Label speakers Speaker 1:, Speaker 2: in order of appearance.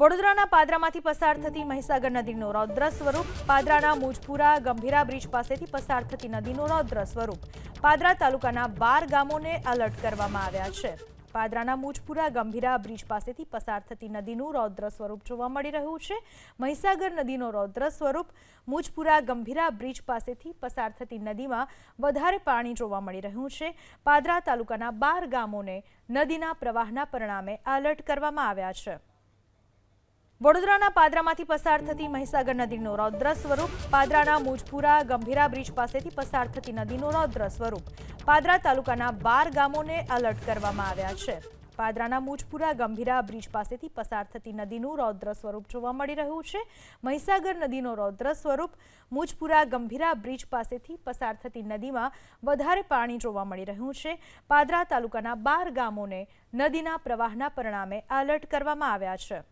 Speaker 1: વડોદરાના પાદરામાંથી પસાર થતી મહીસાગર નદીનું રૌદ્ર સ્વરૂપ, પાદરાના મુજપુરા ગંભીરા બ્રિજ પાસેથી પસાર થતી નદીનું રૌદ્ર સ્વરૂપ. પાદરા તાલુકાના બાર ગામોને એલર્ટ કરવામાં આવ્યા છે. પાદરાના મુજપુરા ગંભીરા બ્રિજ પાસેથી પસાર થતી નદીનું રૌદ્ર સ્વરૂપ જોવા મળી રહ્યું છે. મહીસાગર નદીનું રૌદ્ર સ્વરૂપ, મુજપુરા ગંભીરા બ્રિજ પાસેથી પસાર થતી નદીમાં વધારે પાણી જોવા મળી રહ્યું છે. પાદરા તાલુકાના બાર ગામોને નદીના પ્રવાહના પરિણામે એલર્ટ કરવામાં આવ્યા છે. વડોદરાના પાદરામાંથી પસાર થતી મહીસાગર નદીનું રૌદ્ર સ્વરૂપ, પાદરાના મુજપુરા ગંભીરા બ્રિજ પાસેથી પસાર થતી નદીનું રૌદ્ર સ્વરૂપ. પાદરા તાલુકાના બાર ગામોને એલર્ટ કરવામાં આવ્યા છે. પાદરાના મુજપુરા ગંભીરા બ્રિજ પાસેથી પસાર થતી નદીનું રૌદ્ર સ્વરૂપ જોવા મળી રહ્યું છે. મહીસાગર નદીનું રૌદ્ર સ્વરૂપ, મુજપુરા ગંભીરા બ્રિજ પાસેથી પસાર થતી નદીમાં વધારે પાણી જોવા મળી રહ્યું છે. પાદરા તાલુકાના બાર ગામોને નદીના પ્રવાહના પરિણામે એલર્ટ કરવામાં આવ્યા છે.